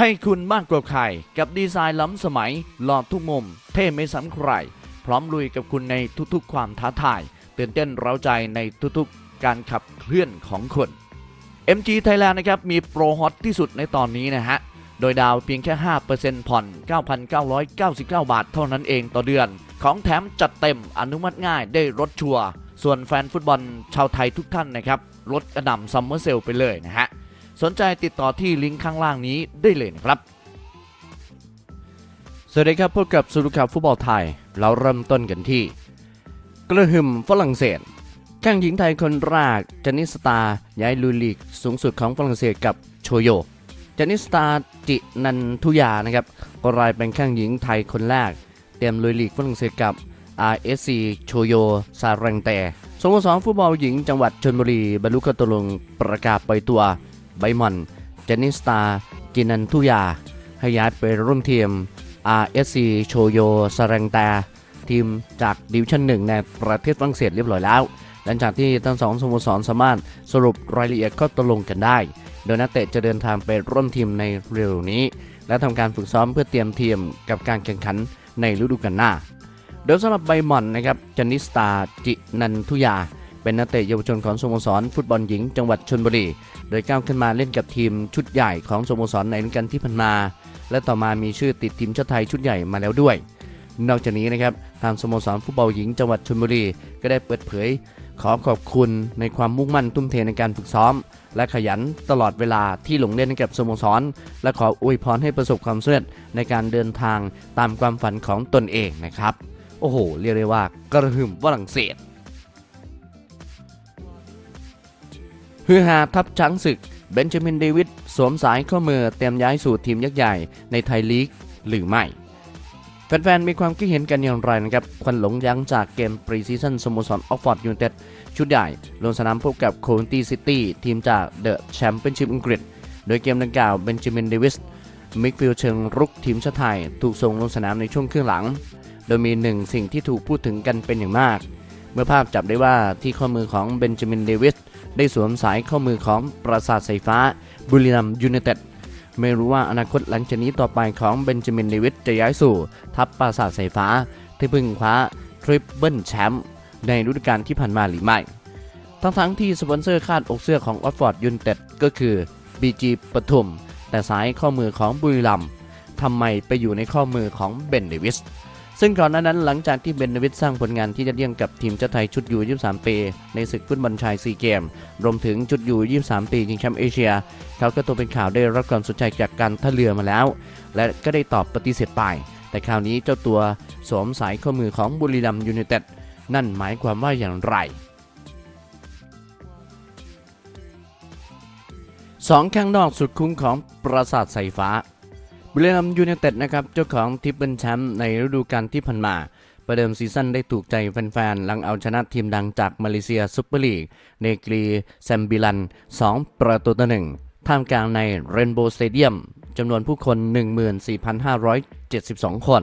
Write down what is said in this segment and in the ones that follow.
ให้คุณมากกว่าใครกับดีไซน์ล้ำสมัยหลอดทุกมุม เท่ไม่ซ้ำใคร พร้อมลุยกับคุณในทุกๆ ความท้าทายตื่นเต้นเร้าใจในทุกๆ การขับเคลื่อนของคุณ MG Thailand นะครับ มีโปรฮอตที่สุดในตอนนี้นะฮะ โดยดาวเพียงแค่ 5%ผ่อน 9,999 บาทเท่านั้นเองต่อเดือน ของแถมจัดเต็มอนุมัติง่ายได้รถชัวร์ส่วนแฟนฟุตบอลชาวไทยทุกท่านนะครับลดกระหน่ำซัมเมอร์เซลไปเลยนะฮะ สนใจติดต่อที่ลิงก์ข้างล่างนี้ได้เลยนะครับ สวัสดีครับพบกับสุรุขับฟุตบอลไทย เราเริ่มต้นกันที่ กระหึ่มฝรั่งเศสแข้งหญิงไทยคนแรกจานิสตาย้ายลุยลีกสูงสุดของฝรั่งเศสกับโชโยจานิสตาจินันทุยานะครับก็รายเป็นแข้งหญิงไทยคนแรก เตรียมลุยลีกฝรั่งเศสกับ RSC โชโยซารังแต่สโมสรฟุตบอลหญิงจังหวัดชลบุรีบรรลุข้อตกลงประกาศปล่อยตัว ไบมอน เจนิสตา จินันทุยา ให้ย้ายไปร่วมทีม RSC โชโยซารังแตทีมจากดิวชั่นหนึ่งในประเทศฝรั่งเศสเรียบร้อยแล้ว หลังจากที่ทั้งสองสโมสรสามารถสรุปรายละเอียดข้อตกลงกันได้ โดยนักเตะจะเดินทางไปร่วมทีมในเร็วนี้ และทำการฝึกซ้อมเพื่อเตรียมทีมกับการแข่งขันในฤดูกาลหน้า โดยสำหรับใบม่อนนะครับ จนิสตา จินันทุยา เป็นนักเตะเยาวชนของสโมสรฟุตบอลหญิงจังหวัดชลบุรี โดยก้าวขึ้นมาเล่นกับทีมชุดใหญ่ของสโมสรในฤดูกาลที่ผ่านมา และต่อมามีชื่อติดทีมชาติไทยชุดใหญ่มาแล้วด้วย นอกจากนี้นะครับทางสโมสรฟุตบอลหญิงจังหวัดชลบุรีก็ได้เปิดเผย ขอขอบคุณในความมุ่งมั่นทุ่มเทในการฝึกซ้อม และขยันตลอดเวลาที่หลงเล่นให้กับสโมสร และขออวยพรให้ประสบความสำเร็จในการเดินทางตามความฝันของตนเองนะครับโอ้โห เรียกได้ว่ากระหึ่มฝรั่งเศส ฮือฮาทับช้างศึก เบนจามินเดวิดสวมสายข้อมือเตรียมย้ายสู่ทีมยักษ์ใหญ่ในไทยลีกหรือไม่ แฟนๆ มีความคิดเห็นกันอย่างไรนะครับ ควันหลงยั้งจากเกมปรีซีซั่นสโมสรออกฟอร์ดยูไนเต็ดชุดใหญ่ลงสนามพบกับโคลนตีซิตี้ทีมจากเดอะแชมเปี้ยนชิพอังกฤษ โดยเกมดังกล่าวเบนจามินเดวิสมิกฟิลเชิงรุกทีมชาติไทย ถูกส่งลงสนามในช่วงครึ่งหลัง โดยมีหนึ่งสิ่งที่ถูกพูดถึงกันเป็นอย่างมาก เมื่อภาพจับได้ว่าที่ข้อมือของเบนจามินเดวิส ได้สวมสายข้อมือของปราสาทสายฟ้าบุรีรัมย์ยูไนเต็ดไม่รู้ว่าอนาคตหลังจากนี้ต่อไปของเบนจามินเดวิดจะย้ายสู่ ทัพปราสาทสายฟ้า ที่เพึ่งคว้าทริปเบิลแชมป์ในฤดูกาลที่ผ่านมาหรือไม่ทั้งทั้งๆที่สปอนเซอร์คาดอกเสื้อของออฟฟอร์ดยูไนเต็ดก็คือ BG ปทุม แต่สายข้อมือของบุรีรัมทำไมไปอยู่ในข้อมือของเบนเดวิส ซึ่งก่อนหน้านั้นหลังจากที่เบนเดวิสสร้างผลงานที่จะเยี่ยงกับทีมชาติไทยชุดยู23 ปี ในศึกฟุตบอลชายซีเกม รวมถึงชุดยู23 ปีชิงแชมป์เอเชีย เขาก็ตัวเป็นข่าวได้รับความสนใจจากการท่าเรือมาแล้ว และก็ได้ตอบปฏิเสธไป แต่คราวนี้เจ้าตัวสวมสายข้อมือของบุรีรัมย์ยูไนเต็ดนั่นหมายความว่าอย่างไรสองข้างนอกสุดคุ้มของปราสาทสายฟ้า บุรีรัมย์ยูไนเต็ดนะครับเจ้าของทิปเปิลแชมป์ในฤดูกาลที่ผ่านมา ประเดิมซีซั่นได้ถูกใจแฟนๆหลังเอาชนะทีมดังจากมาเลเซียซุปเปอร์ลีกเนกรีแซมบิลัน 2 ประตูต่อหนึ่งท่ามกลางในเรนโบว์สเตเดียมจำนวนผู้คน 14,572 คน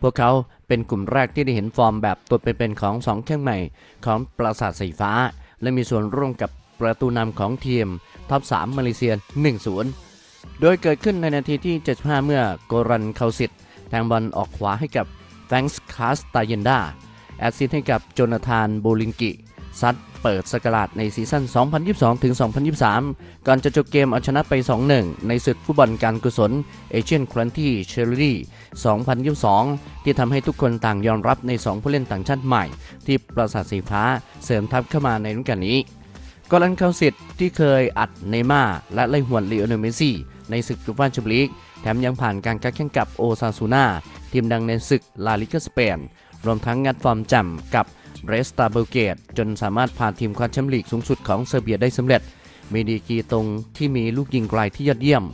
พวกเขาเป็นกลุ่มแรกที่ได้เห็นฟอร์มแบบตัวเป็นๆของสองแข้งใหม่ของปราสาทสายฟ้า และมีส่วนร่วมกับประตูนำของทีมท็อป3มาเลเซีย 1-0 โดยเกิดขึ้นในนาทีที่ 75 เมื่อโกรันเคาสิตแทงบอลออกขวาให้กับแฟงส์คาสตาเยนดาแอดซิสให้กับโจนาธานโบลิงกิซัดเปิดสกราดในซีซั่น 2022ถึง2023 ก่อนจะจบเกมเอาชนะไป 2-1 ในศึกฟุตบอลการกุศลเอเชียนครันที่เชอรี่2022 ที่ทำให้ทุกคนต่างยอมรับใน 2 ผู้เล่นต่างชาติใหม่ ที่ปราสาทสีฟ้าเสริมทัพเข้ามาในฤดูกาลนี้กอลันเคาสิตที่เคยอัดเนย์ม่าและไล่หวนลีโอเนลเมซี่ ในศึกยูฟ่าแชมเปี้ยนลีก แถมยังผ่านการกักแข่งกับโอซาซูนาทีมดังในศึกลาลิกาสเปน รวมทั้งงัดฟอร์มจ่ำกับเรสตาเบลเกตจนสามารถพาทีมคว้าแชมป์ลีกสูงสุดของเซอร์เบียได้สำเร็จ มีดีกีตรงที่มีลูกยิงไกลที่ยอดเยี่ยม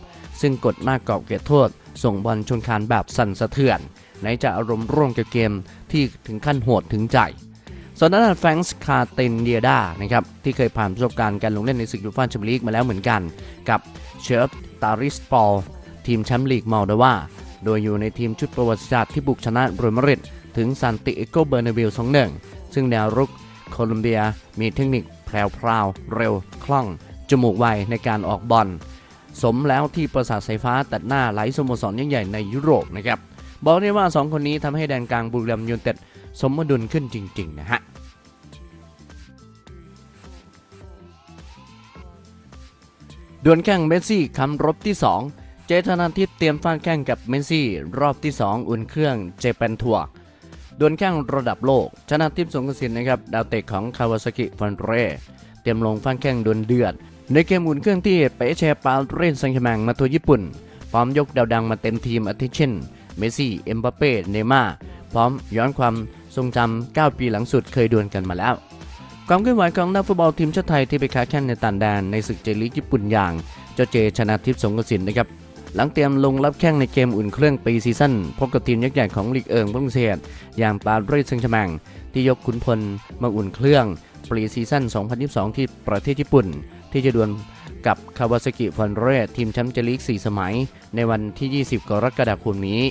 ซึ่งกดหน้ากรอบเขตโทษ ส่งบอลชนคานแบบสั่นสะเทือนไหนจะอารมณ์ร่วมกับเกมที่ถึงขั้นโหดถึงใจส่วนด้านแฟรงส์คาเตนเดียดานะครับที่เคยผ่านประสบการณ์การลงเล่นในศึกยูฟ่าแชมเปี้ยนลีกมาแล้วเหมือนกัน กับเชฟ ตาริสปอลทีมแชมป์ลีกมอลโดวาโดยอยู่ในทีมชุดประวัติศาสตร์ที่บุกชนะโรมาริดถึงซานติเอโกเบอร์นาเบล2-1 ซึ่งแนวรุกโคลอมเบียมีเทคนิคแพรวๆเร็วคล่อง จมูกไวในการออกบอล สมแล้วที่ประสาทสายฟ้าตัดหน้าไหลสโมสรใหญ่ๆในยุโรปนะครับ บอกได้ว่า 2 คนนี้ทำให้แดนกลางบุรีรัมย์ยูไนเต็ดสมดุลขึ้นจริง ๆ นะฮะ ดวลแข่งเมสซี่คำรบที่ 2 เจธนาทิพย์เตรียมฟาดแข่งกับเมสซี่ รอบที่ 2 อุ่นเครื่องเจแปนทัวร์ดวลแข่งระดับโลก ชนะทิพย์สงกระสินนะครับดาวเตะของคาวาซากิฟันเรเตรียมลงฟาดแข่งดวลเดือด ในเกมอุ่นเครื่องที่เปเชปาเรนซังแคมงมาทัวร์ญี่ปุ่น พร้อมยกดาวดังมาเต็มทีมอาทิเช่น เมสซี่ เอ็มบัปเป้ เนม่าร์พร้อมย้อนความทรงจำ9 ปีหลังสุดเคยดวลกันมาแล้ว ความเคลื่อนไหวของนักฟุตบอลทีมชาติไทยที่ไปค้าแข่งในต่างแดนในศึกเจลีกญี่ปุ่นอย่าง เจ้าเจชนะทิพย์สงกสินนะครับหลังเตรียมลงรับแข้งในเกมอุ่นเครื่องปีซีซั่นพบกับทีมยักษ์ใหญ่ของลีกเอิงฝรั่งเศสอย่างปารีสแซงต์แชร์แมงที่ยกขุนพลมาอุ่นเครื่องปีซีซั่น 2022 ที่ประเทศญี่ปุ่น ที่จะดวลกับคาวาซากิฟอนเรทีมแชมป์เจลีก 4 สมัย ในวันที่ 20 กรกฎาคมนี้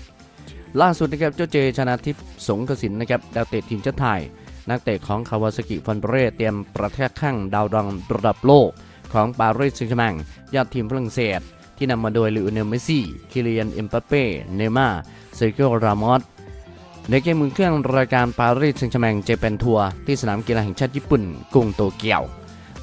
ล่าสุดนะครับเจ้าเจชนะทิพย์สงกสินนะครับดาวเตะทีมชาติไทย นักเตะของคาวาซากิฟอนเรเตรียมประเทศข้างดาวดังระดับโลก ของปารีสแซงต์แชร์แมงยอดทีมฝรั่งเศส ที่นำมาโดยลิโอเนลเมสซี่ คิเลียนเอ็มบัปเป้ เนม่าเซอร์เกิโอรามอสในเกมมือเครื่องรายการปารีสแซงต์แชร์แมงเจแปนทัวร์ที่สนามกีฬาแห่งชาติญี่ปุ่นกรุงโตเกียว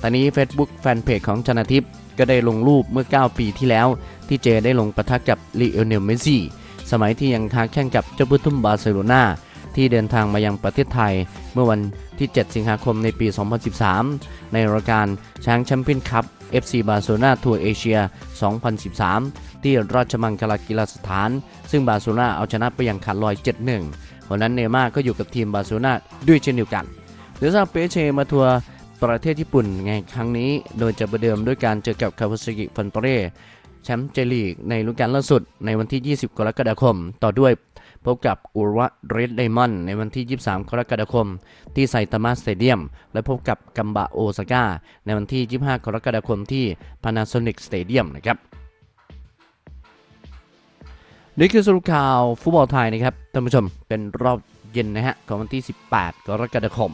ตอนนี้ Facebook แฟนเพจของชนาทิพย์ก็ได้ลงรูปเมื่อ 9 ปีที่แล้ว ที่เจได้ลงประทะกับลิโอเนลเมสซี่สมัยที่ยังค้าแข่งกับเจ้าบุญทุ่มบาร์เซโลนา ที่เดินทางมายังประเทศไทย เมื่อวันที่ 7 สิงหาคมในปี 2013 ในรายการช้างแชมเปี้ยนคัพ FC บาร์เซโลนาทัวร์เอเชีย 2013 ที่ราชมังคลากีฬาสถาน ซึ่งบาร์เซโลนาเอาชนะไปอย่างขาดลอย 7-1วันนั้นเนย์ม่าร์ก็อยู่กับทีมบาร์เซโลนาด้วยเช่นเดียวกันเดี๋ยวทราเปเชมาทัวร์ประเทศญี่ปุ่นไงครั้งนี้ โดยจะประเดิมด้วยการเจอกับคาวาซากิฟันเปเร่แชมป์เจลีกในฤดูกาลล่าสุดในวันที่ 20 กรกฎาคม ต่อด้วย พบกับอุระเรดไดมอนด์ในวันที่ 23 กรกฎาคม ที่ไซตามะสเตเดียม และพบกับกัมบะโอซาก้าในวันที่ 25 กรกฎาคมที่พานาโซนิกสเตเดียมนะครับนี่คือสรุปข่าวฟุตบอลไทยนะครับท่านผู้ชมเป็นรอบเย็นนะฮะของวันที่ 18 กรกฎาคม